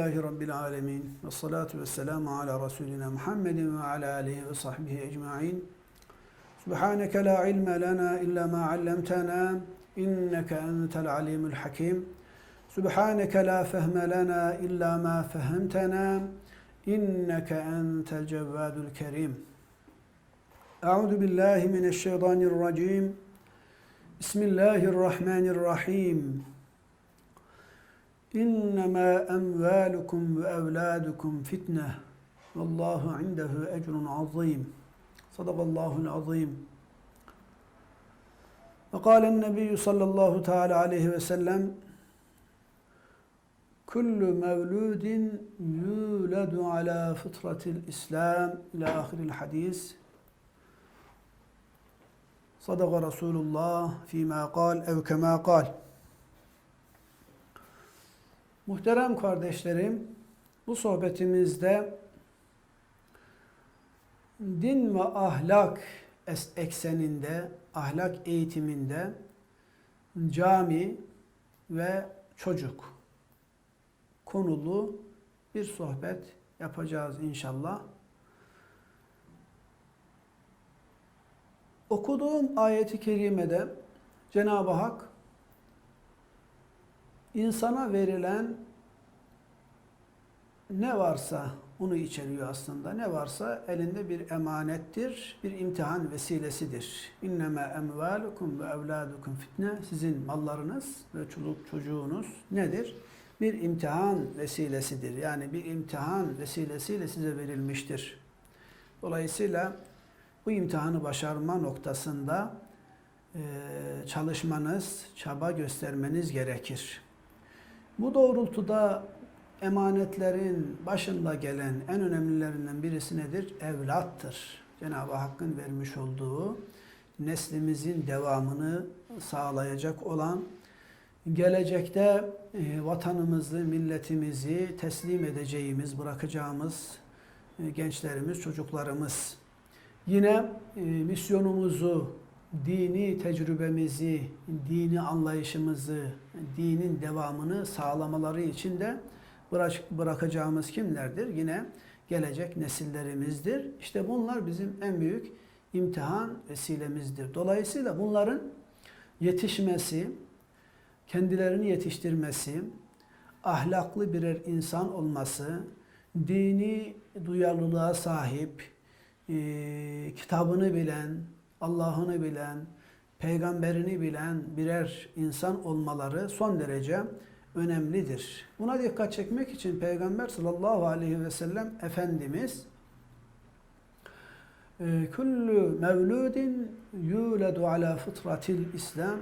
Elhamdülillahi Rabbil alemin. Ve salatu ve selamu ala Resulina Muhammedin ve ala alihi ve sahbihi ecma'in. Subhaneke la ilme lana illa ma allamtana. İnneke entel alimul hakim. Subhaneke la fehme lana illa ma fehemtena. İnneke entel cevvadul kerim. Euzu billahi mineşşeytanirracim. Bismillahirrahmanirrahim. إنما أموالكم وأولادكم فتنة. والله عنده أجر عظيم. صدق الله العظيم. وقال النبي صلى الله تعالى عليه وسلم كل مولود يولد على فطرة الإسلام. إلى آخر الحديث. صدق رسول الله فيما قال أو كما قال. Muhterem kardeşlerim, bu sohbetimizde din ve ahlak ekseninde, ahlak eğitiminde cami ve çocuk konulu bir sohbet yapacağız inşallah. Okuduğum ayeti kerimede Cenab-ı Hak insana verilen ne varsa onu içeriyor aslında. Ne varsa elinde bir emanettir, bir imtihan vesilesidir. İnneme emvalukum ve evladukum fitne. Sizin mallarınız ve çocuk çocuğunuz nedir? Bir imtihan vesilesidir. Yani bir imtihan vesilesiyle size verilmiştir. Dolayısıyla bu imtihanı başarma noktasında çalışmanız, çaba göstermeniz gerekir. Bu doğrultuda emanetlerin başında gelen en önemlilerinden birisi nedir? Evlattır. Cenab-ı Hakk'ın vermiş olduğu neslimizin devamını sağlayacak olan gelecekte e, vatanımızı, milletimizi teslim edeceğimiz, bırakacağımız e, gençlerimiz, çocuklarımız. Yine e, misyonumuzu, dini tecrübemizi, dini anlayışımızı, dinin devamını sağlamaları için de bırak- bırakacağımız kimlerdir? Yine gelecek nesillerimizdir. İşte bunlar bizim en büyük imtihan vesilemizdir. Dolayısıyla bunların yetişmesi, kendilerini yetiştirmesi, ahlaklı birer insan olması, dini duyarlılığa sahip, e, kitabını bilen, Allah'ını bilen, peygamberini bilen birer insan olmaları son derece önemlidir. Buna dikkat çekmek için Peygamber sallallahu aleyhi ve sellem Efendimiz e, kullu mevludin yuladu ala fıtratil İslam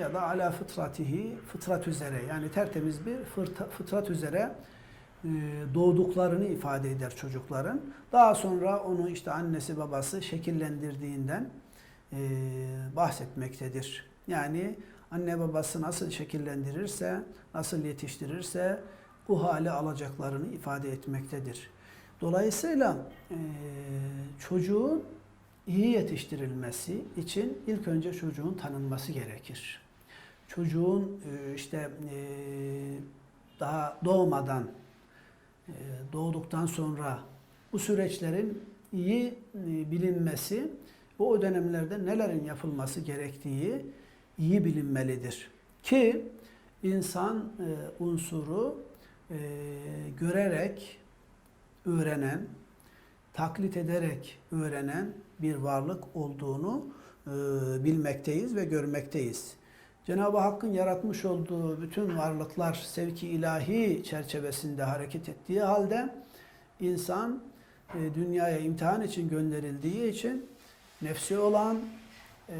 ya da ala fıtratihi fıtrat üzere yani tertemiz bir fıtrat üzere e, doğduklarını ifade eder çocukların. Daha sonra onu işte annesi babası şekillendirdiğinden e, bahsetmektedir. Yani anne babası nasıl şekillendirirse, nasıl yetiştirirse bu hale alacaklarını ifade etmektedir. Dolayısıyla e, çocuğun iyi yetiştirilmesi için ilk önce çocuğun tanınması gerekir. Çocuğun e, işte e, daha doğmadan, e, doğduktan sonra bu süreçlerin iyi e, bilinmesi ve o dönemlerde nelerin yapılması gerektiği iyi bilinmelidir. Ki insan e, unsuru e, görerek öğrenen, taklit ederek öğrenen bir varlık olduğunu e, bilmekteyiz ve görmekteyiz. Cenab-ı Hakk'ın yaratmış olduğu bütün varlıklar sevki ilahi çerçevesinde hareket ettiği halde insan e, dünyaya imtihan için gönderildiği için nefsi olan, e,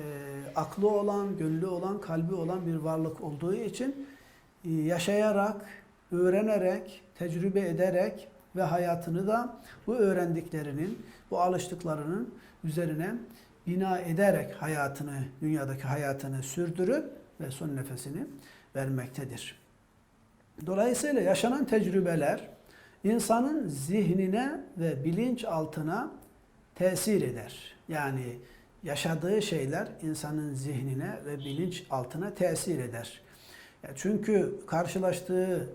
aklı olan, gönlü olan, kalbi olan bir varlık olduğu için e, yaşayarak, öğrenerek, tecrübe ederek ve hayatını da bu öğrendiklerinin, bu alıştıklarının üzerine bina ederek hayatını, dünyadaki hayatını sürdürüp ve son nefesini vermektedir. Dolayısıyla yaşanan tecrübeler insanın zihnine ve bilinçaltına tesir eder. Yani yaşadığı şeyler insanın zihnine ve bilinçaltına tesir eder. Çünkü karşılaştığı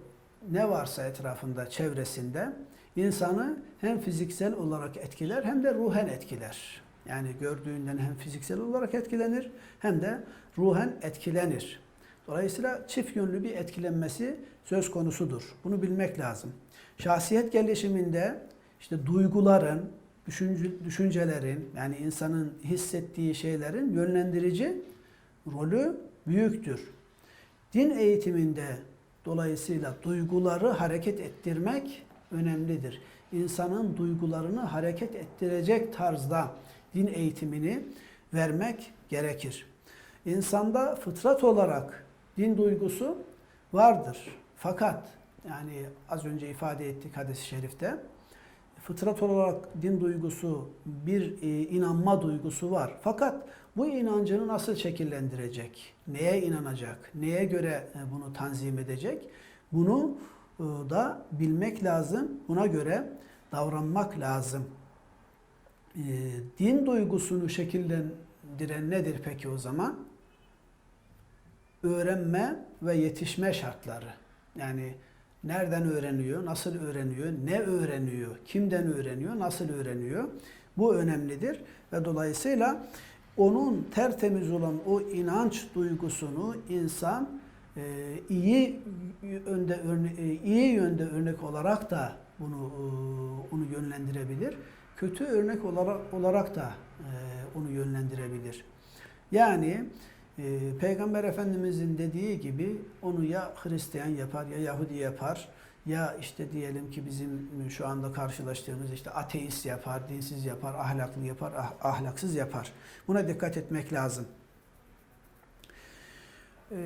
ne varsa etrafında, çevresinde insanı hem fiziksel olarak etkiler hem de ruhen etkiler. Yani gördüğünden hem fiziksel olarak etkilenir hem de ruhen etkilenir. Dolayısıyla çift yönlü bir etkilenmesi söz konusudur. Bunu bilmek lazım. Şahsiyet gelişiminde işte duyguların, düşüncelerin yani insanın hissettiği şeylerin yönlendirici rolü büyüktür. Din eğitiminde dolayısıyla duyguları hareket ettirmek önemlidir. İnsanın duygularını hareket ettirecek tarzda din eğitimini vermek gerekir. İnsanda fıtrat olarak din duygusu vardır. Fakat yani az önce ifade ettik hadis-i şerifte fıtrat olarak din duygusu bir e, inanma duygusu var. Fakat bu inancını nasıl şekillendirecek? Neye inanacak? Neye göre e, bunu tanzim edecek? Bunu e, da bilmek lazım. Buna göre davranmak lazım. E, din duygusunu şekillendiren nedir peki o zaman? Öğrenme ve yetişme şartları. Yani nereden öğreniyor, nasıl öğreniyor, ne öğreniyor, kimden öğreniyor, nasıl öğreniyor? Bu önemlidir ve dolayısıyla onun tertemiz olan o inanç duygusunu insan e, iyi örne, e, iyi yönde örnek olarak da bunu e, onu yönlendirebilir. Kötü örnek olarak olarak da onu yönlendirebilir. Yani e, Peygamber Efendimizin dediği gibi onu ya Hristiyan yapar ya Yahudi yapar ya işte diyelim ki bizim şu anda karşılaştığımız işte ateist yapar, dinsiz yapar, ahlaklı yapar, ah, ahlaksız yapar. Buna dikkat etmek lazım. Ee,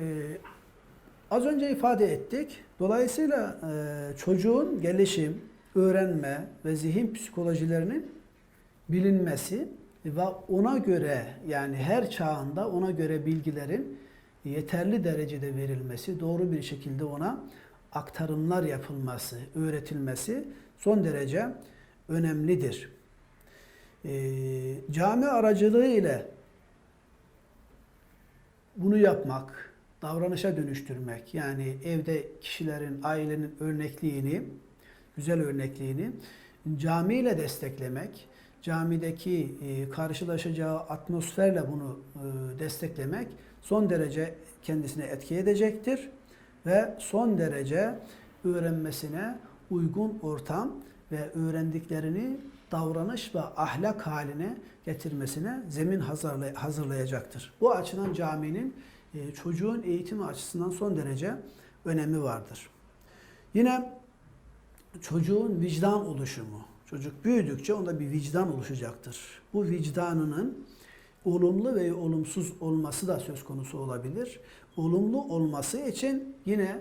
az önce ifade ettik. Dolayısıyla e, çocuğun gelişim, öğrenme ve zihin psikolojilerinin bilinmesi ve ona göre yani her çağında ona göre bilgilerin yeterli derecede verilmesi, doğru bir şekilde ona aktarımlar yapılması, öğretilmesi son derece önemlidir. E, cami aracılığı ile bunu yapmak, davranışa dönüştürmek, yani evde kişilerin, ailenin örnekliğini, güzel örnekliğini camiyle desteklemek, camideki e, karşılaşacağı atmosferle bunu e, desteklemek son derece kendisine etki edecektir ve son derece öğrenmesine uygun ortam ve öğrendiklerini davranış ve ahlak haline getirmesine zemin hazırlayacaktır. Bu açıdan caminin e, çocuğun eğitimi açısından son derece önemi vardır. Yine çocuğun vicdan oluşumu. Çocuk büyüdükçe onda bir vicdan oluşacaktır. Bu vicdanının olumlu ve olumsuz olması da söz konusu olabilir. Olumlu olması için yine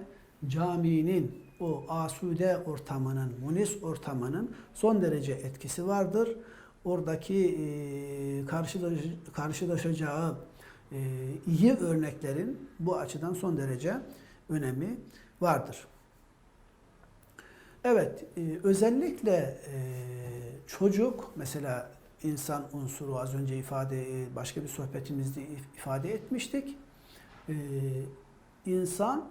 caminin o asude ortamının, munis ortamının son derece etkisi vardır. Oradaki e, karşılaş, karşılaşacağı e, iyi örneklerin bu açıdan son derece önemi vardır. Evet, e, özellikle e, çocuk mesela insan unsuru az önce ifade e, başka bir sohbetimizde ifade etmiştik. Ee, insan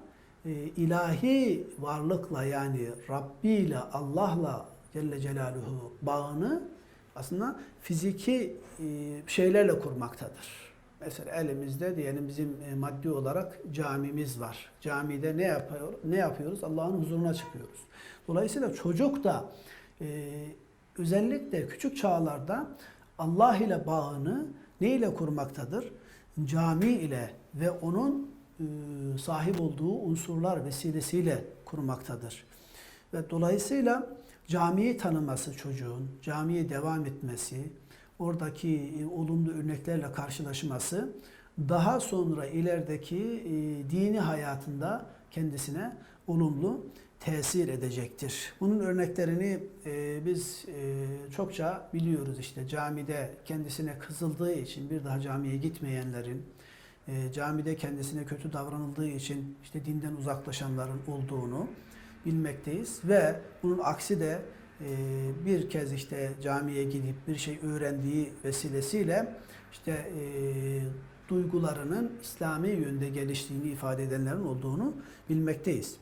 e, ilahi varlıkla yani Rabbi ile Allah'la Celle Celaluhu bağını aslında fiziki e, şeylerle kurmaktadır. Mesela elimizde diyelim bizim e, maddi olarak camimiz var. Camide ne yapıyor? Ne yapıyoruz? Allah'ın huzuruna çıkıyoruz. Dolayısıyla çocuk da özellikle küçük çağlarda Allah ile bağını ne ile kurmaktadır? Cami ile ve onun e, sahip olduğu unsurlar vesilesiyle kurmaktadır. Ve dolayısıyla camiyi tanıması çocuğun, camiye devam etmesi, oradaki e, olumlu örneklerle karşılaşması daha sonra ilerideki e, dini hayatında kendisine olumlu tesir edecektir. Bunun örneklerini e, biz çokça biliyoruz işte camide kendisine kızıldığı için bir daha camiye gitmeyenlerin, camide kendisine kötü davranıldığı için işte dinden uzaklaşanların olduğunu bilmekteyiz ve bunun aksi de bir kez işte camiye gidip bir şey öğrendiği vesilesiyle işte e, duygularının İslami yönde geliştiğini ifade edenlerin olduğunu bilmekteyiz.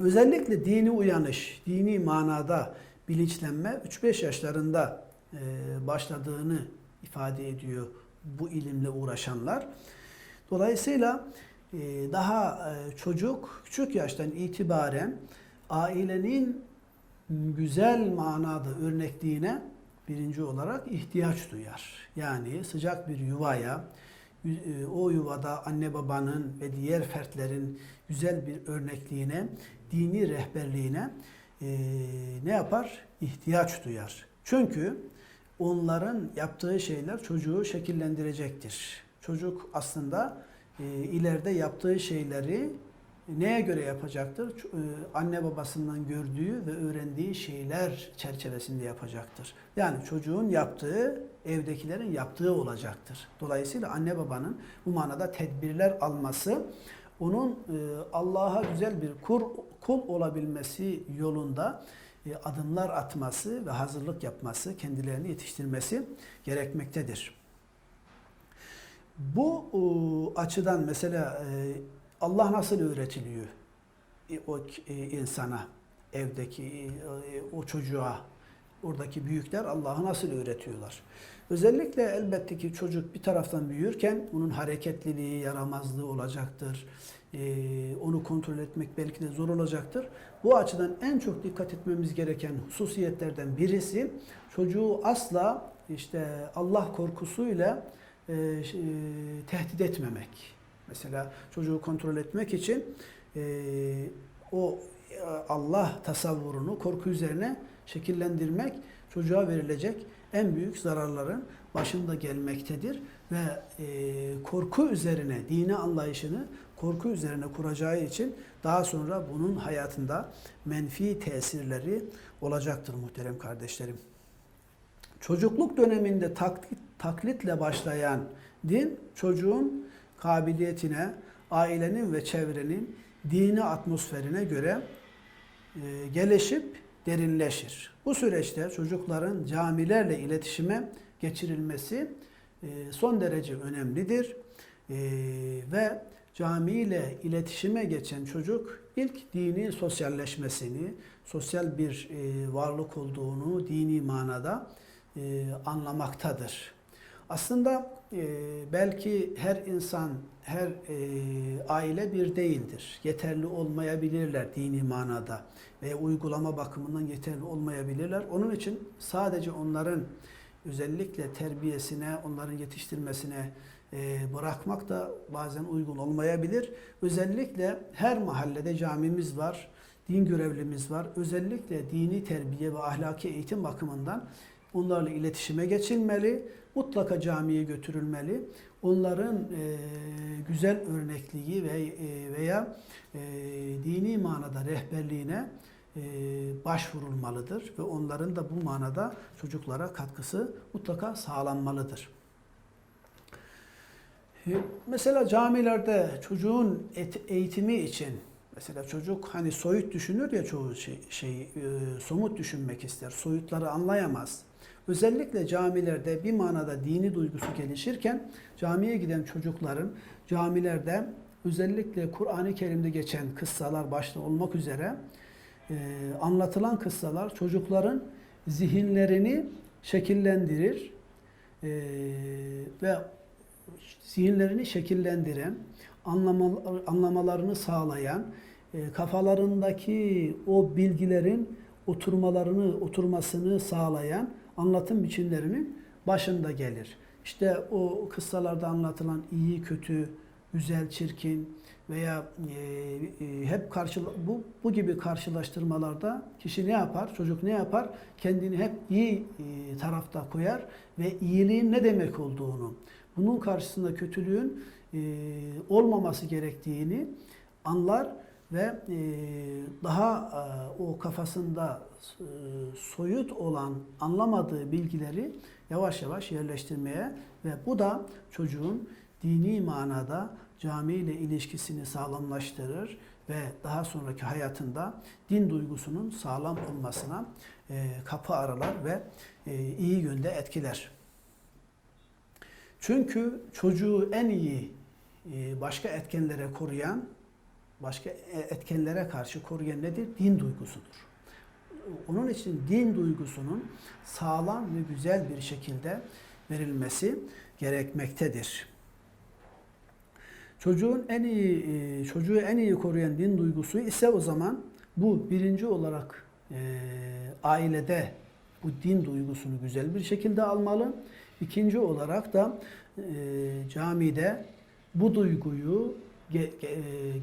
Özellikle dini uyanış, dini manada bilinçlenme 3-5 yaşlarında e, başladığını ifade ediyor bu ilimle uğraşanlar. Dolayısıyla e, daha e, çocuk küçük yaştan itibaren ailenin güzel manada örnekliğine birinci olarak ihtiyaç duyar. Yani sıcak bir yuvaya, e, o yuvada anne babanın ve diğer fertlerin güzel bir örnekliğine, dini rehberliğine e, ne yapar? İhtiyaç duyar. Çünkü onların yaptığı şeyler çocuğu şekillendirecektir. Çocuk aslında e, ileride yaptığı şeyleri neye göre yapacaktır? E, Anne babasından gördüğü ve öğrendiği şeyler çerçevesinde yapacaktır. Yani çocuğun yaptığı evdekilerin yaptığı olacaktır. Dolayısıyla anne babanın bu manada tedbirler alması onun e, Allah'a güzel bir kur, kul olabilmesi yolunda e, adımlar atması ve hazırlık yapması, kendilerini yetiştirmesi gerekmektedir. Bu e, açıdan mesela e, Allah nasıl öğretiliyor e, o e, insana, evdeki e, o çocuğa, oradaki büyükler Allah'ı nasıl öğretiyorlar? Özellikle elbette ki çocuk bir taraftan büyürken bunun hareketliliği, yaramazlığı olacaktır. Onu kontrol etmek belki de zor olacaktır. Bu açıdan en çok dikkat etmemiz gereken hususiyetlerden birisi çocuğu asla işte Allah korkusuyla tehdit etmemek. Mesela çocuğu kontrol etmek için e, o Allah tasavvurunu korku üzerine şekillendirmek çocuğa verilecek en büyük zararların başında gelmektedir ve e, korku üzerine dini anlayışını korku üzerine kuracağı için daha sonra bunun hayatında menfi tesirleri olacaktır muhterem kardeşlerim. Çocukluk döneminde taklit, taklitle başlayan din çocuğun kabiliyetine, ailenin ve çevrenin dini atmosferine göre e, gelişip derinleşir. Bu süreçte çocukların camilerle iletişime geçirilmesi e, son derece önemlidir. E, ve camiyle iletişime geçen çocuk ilk dini sosyalleşmesini, sosyal bir e, varlık olduğunu dini manada anlamaktadır. Aslında e, belki her insan, her e, aile bir değildir. Yeterli olmayabilirler dini manada ve uygulama bakımından yeterli olmayabilirler. Onun için sadece onların özellikle terbiyesine, onların yetiştirmesine e, bırakmak da bazen uygun olmayabilir. Özellikle her mahallede camimiz var, din görevlimiz var. Özellikle dini terbiye ve ahlaki eğitim bakımından onlarla iletişime geçilmeli. Mutlaka camiye götürülmeli. Onların e, güzel örnekliği ve e, veya e, dini manada rehberliğine e, başvurulmalıdır ve onların da bu manada çocuklara katkısı mutlaka sağlanmalıdır. E, Mesela camilerde çocuğun et- eğitimi için mesela çocuk hani soyut düşünür ya çoğu şey, şey e, somut düşünmek ister. Soyutları anlayamaz. Özellikle camilerde bir manada dini duygusu gelişirken camiye giden çocukların camilerde özellikle Kur'an-ı Kerim'de geçen kıssalar başta olmak üzere e, anlatılan kıssalar çocukların zihinlerini şekillendirir e, ve zihinlerini şekillendiren, anlama- anlamalarını sağlayan, e, kafalarındaki o bilgilerin oturmalarını, oturmasını sağlayan anlatım biçimlerinin başında gelir. İşte o kıssalarda anlatılan iyi, kötü, güzel, çirkin veya e, e, hep karşı bu bu gibi karşılaştırmalarda kişi ne yapar? Çocuk ne yapar? Kendini hep iyi e, tarafta koyar ve iyiliğin ne demek olduğunu, bunun karşısında kötülüğün e, olmaması gerektiğini anlar ve e, daha e, o kafasında e, soyut olan anlamadığı bilgileri yavaş yavaş yerleştirmeye ve bu da çocuğun dini manada cami ile ilişkisini sağlamlaştırır ve daha sonraki hayatında din duygusunun sağlam olmasına e, kapı aralar ve e, iyi yönde etkiler. Çünkü çocuğu en iyi e, başka etkenlere koruyan başka e- etkenlere karşı koruyan nedir? Din duygusudur. Onun için din duygusunun sağlam ve güzel bir şekilde verilmesi gerekmektedir. Çocuğun en iyi e, çocuğu en iyi koruyan din duygusu ise o zaman bu birinci olarak e, ailede bu din duygusunu güzel bir şekilde almalı. İkinci olarak da e, camide bu duyguyu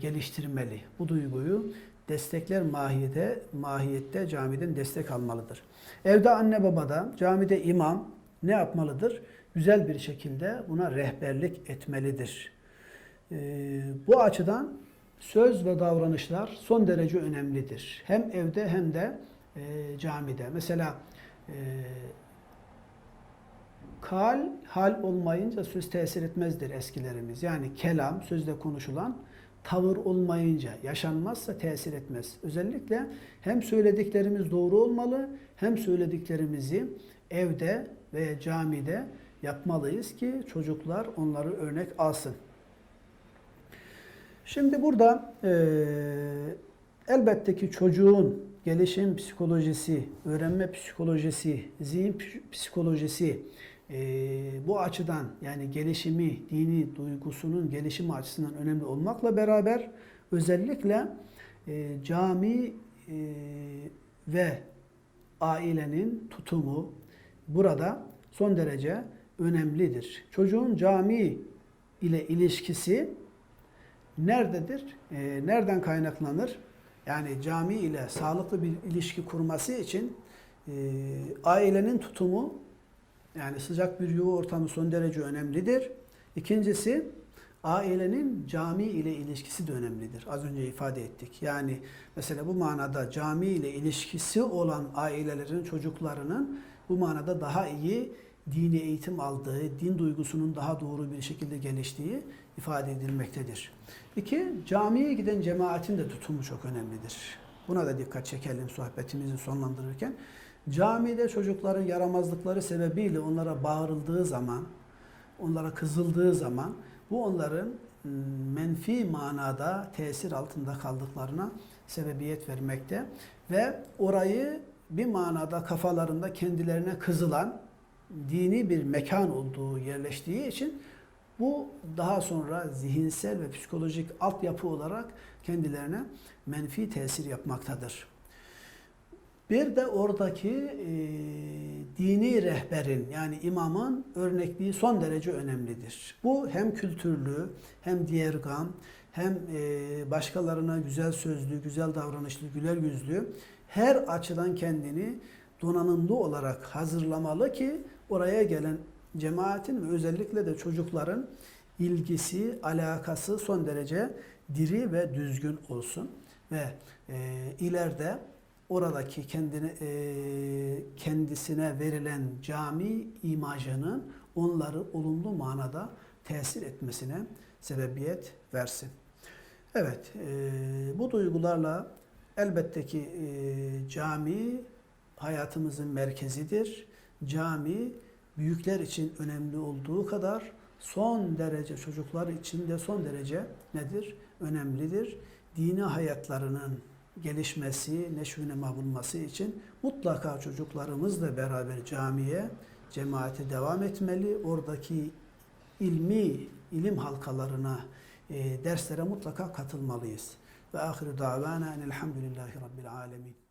geliştirmeli. Bu duyguyu destekler mahiyete, mahiyette camiden destek almalıdır. Evde anne baba da, camide imam ne yapmalıdır? Güzel bir şekilde buna rehberlik etmelidir. Ee, bu açıdan söz ve davranışlar son derece önemlidir. Hem evde hem de e, camide. Mesela e, kal, hal olmayınca söz tesir etmezdir eskilerimiz. Yani kelam, sözde konuşulan tavır olmayınca, yaşanmazsa tesir etmez. Özellikle hem söylediklerimiz doğru olmalı, hem söylediklerimizi evde veya camide yapmalıyız ki çocuklar onları örnek alsın. Şimdi burada eee, elbette ki çocuğun gelişim psikolojisi, öğrenme psikolojisi, zihin ps- psikolojisi eee, bu açıdan yani gelişimi, dini duygusunun gelişimi açısından önemli olmakla beraber özellikle eee, cami eee, ve ailenin tutumu burada son derece önemlidir. Çocuğun cami ile ilişkisi nerededir? Ee, nereden kaynaklanır? Yani cami ile sağlıklı bir ilişki kurması için e, ailenin tutumu yani sıcak bir yuva ortamı son derece önemlidir. İkincisi ailenin cami ile ilişkisi de önemlidir. Az önce ifade ettik. Yani mesela bu manada cami ile ilişkisi olan ailelerin çocuklarının bu manada daha iyi dini eğitim aldığı, din duygusunun daha doğru bir şekilde geliştiği ifade edilmektedir. İki, camiye giden cemaatin de tutumu çok önemlidir. Buna da dikkat çekelim sohbetimizi sonlandırırken. Camide çocukların yaramazlıkları sebebiyle onlara bağırıldığı zaman, onlara kızıldığı zaman bu onların mm, menfi manada tesir altında kaldıklarına sebebiyet vermekte ve orayı bir manada kafalarında kendilerine kızılan dini bir mekan olduğu yerleştiği için bu daha sonra zihinsel ve psikolojik altyapı olarak kendilerine menfi tesir yapmaktadır. Bir de oradaki e, dini rehberin yani imamın örnekliği son derece önemlidir. Bu hem kültürlü hem diyergam hem e, başkalarına güzel sözlü, güzel davranışlı, güler yüzlü her açıdan kendini donanımlı olarak hazırlamalı ki oraya gelen cemaatin ve özellikle de çocukların ilgisi, alakası son derece diri ve düzgün olsun ve e, ileride oradaki kendine e, kendisine verilen cami imajının onları olumlu manada tesir etmesine sebebiyet versin. Evet, e, bu duygularla elbette ki e, cami hayatımızın merkezidir. Cami büyükler için önemli olduğu kadar son derece çocuklar için de son derece nedir? Önemlidir. Dini hayatlarının gelişmesi, neşvine bulması için mutlaka çocuklarımızla beraber camiye, cemaate devam etmeli. Oradaki ilmi, ilim halkalarına, e, derslere mutlaka katılmalıyız. Ve ahiru davana enelhamdülillahi rabbil alemin.